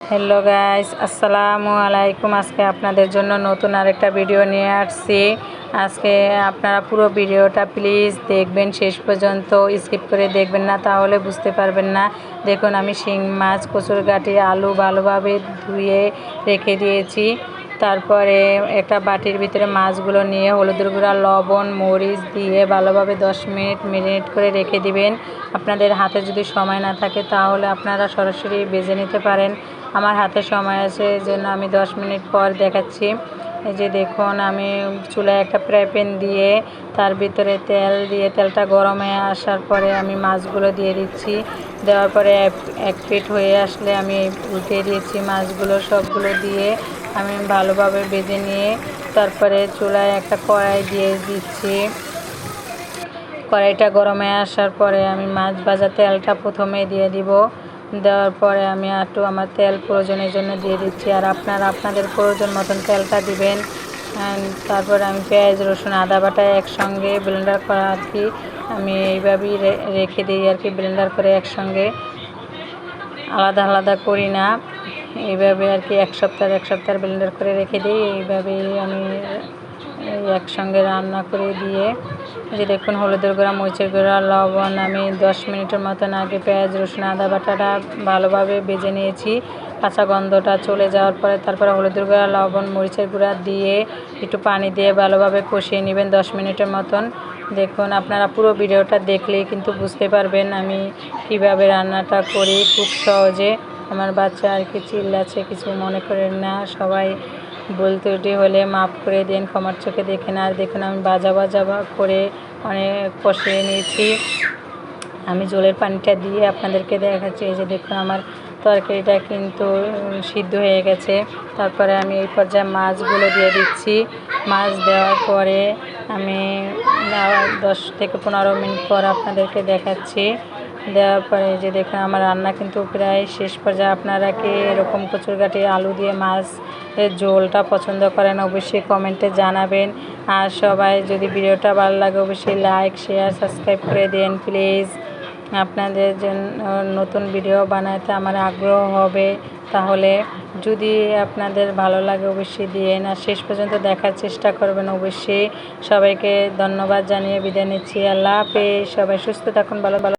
Hello guys আসসালামু আলাইকুম আজকে আপনাদের জন্য নতুন আরেকটা ভিডিও নিয়ে আসছি আজকে আপনারা পুরো ভিডিওটা প্লিজ দেখবেন শেষ পর্যন্ত স্কিপ করে দেখবেন না তাহলে বুঝতে পারবেন না দেখুন আমি শিং মাছ কচুর গাঠি আলু ভালোভাবে ধুয়ে রেখে দিয়েছি তারপরে একটা বাটির ভিতরে মাছগুলো নিয়ে হলুদের গুঁড়া লবণ মরিচ দিয়ে ভালোভাবে দশ মিনিট মেরিনেট করে রেখে দিবেন আপনাদের হাতে যদি সময় না থাকে তাহলে আপনারা সরাসরি বেজে নিতে পারেন আমার হাতে সময় আছে জন্য আমি দশ মিনিট পর দেখাচ্ছি। এই যে দেখুন, আমি চুলায় একটা ফ্রাই প্যান দিয়ে তার ভিতরে তেল দিয়ে, তেলটা গরম আসার পরে আমি মাছগুলো দিয়ে দিচ্ছি। দেওয়ার পরে এক পিঠ হয়ে আসলে আমি উঠিয়ে দিয়েছি মাছগুলো সবগুলো দিয়ে। আমি ভালোভাবে বেজে নিয়ে তারপরে চুলায় একটা কড়াই দিয়ে দিচ্ছি। কড়াইটা গরমে আসার পরে আমি মাছ ভাজা তেলটা প্রথমে দিয়ে দিব। দেওয়ার পরে আমি একটু আমার তেল প্রয়োজনের জন্য দিয়ে দিচ্ছি। আর আপনারা আপনাদের প্রয়োজন মতন তেলটা দিবেন। তারপরে আমি পেঁয়াজ, রসুন, আদা বাটা একসঙ্গে ব্লেন্ডার করা আর কি। আমি এইভাবেই রেখে দিই আর কি ব্লেন্ডার করে একসঙ্গে। আলাদা আলাদা করি না। এইভাবে আর কি এক সপ্তাহ এক সপ্তাহ ব্লেন্ডার করে রেখে দিই। এইভাবেই আমি একসঙ্গে রান্না করে দিয়ে যে দেখুন হলুদের গুঁড়া, মরিচের গুঁড়া, লবণ, আমি দশ মিনিটের মতন আগে পেঁয়াজ, রসুন, আদা বাটাটা ভালোভাবে বেজে নিয়েছি। কাঁচা গন্ধটা চলে যাওয়ার পরে তারপরে হলুদের গুঁড়া, লবণ, মরিচের গুঁড়া দিয়ে একটু পানি দিয়ে ভালোভাবে কষিয়ে নেবেন দশ মিনিটের মতন। দেখুন আপনারা পুরো ভিডিওটা দেখলেই কিন্তু বুঝতে পারবেন আমি কীভাবে রান্নাটা করি। খুব সহজে আমার বাচ্চা আর কি চিল্লাচ্ছে, কিছু মনে করেন না। সবাই বলতে উঠে হলে মাফ করে দিন, ক্ষমার চোখে দেখেন আর দেখুন, আমি বাজা বাজা করে অনেক কষিয়ে নিয়েছি আমি জলের পানিটা দিয়ে আপনাদেরকে দেখাচ্ছি। এই যে দেখুন, আমার তরকারিটা কিন্তু সিদ্ধ হয়ে গেছে। তারপরে আমি এই পর্যায়ে মাছগুলো দিয়ে দিচ্ছি। মাছ দেওয়ার পরে আমি দশ থেকে পনেরো মিনিট পর আপনাদেরকে দেখাচ্ছি। দেওয়ার পরে যে দেখুন আমার রান্না কিন্তু প্রায় শেষ পর্যায়ে আপনারা কি এরকম কচুর কচুরগাটি আলু দিয়ে মাছ, এর ঝোলটা পছন্দ করেন অবশ্যই কমেন্টে জানাবেন। আর সবাই যদি ভিডিওটা ভালো লাগে অবশ্যই লাইক শেয়ার সাবস্ক্রাইব করে দেন প্লিজ আপনাদের জন্য নতুন ভিডিও বানাতে আমার আগ্রহ হবে। তাহলে যদি আপনাদের ভালো লাগে অবশ্যই দিয়ে না শেষ পর্যন্ত দেখার চেষ্টা করবেন অবশ্যই। সবাইকে ধন্যবাদ জানিয়ে বিদায় নিচ্ছি। আল্লাহ হাফেজ। সবাই সুস্থ থাকুন, ভালো ভালো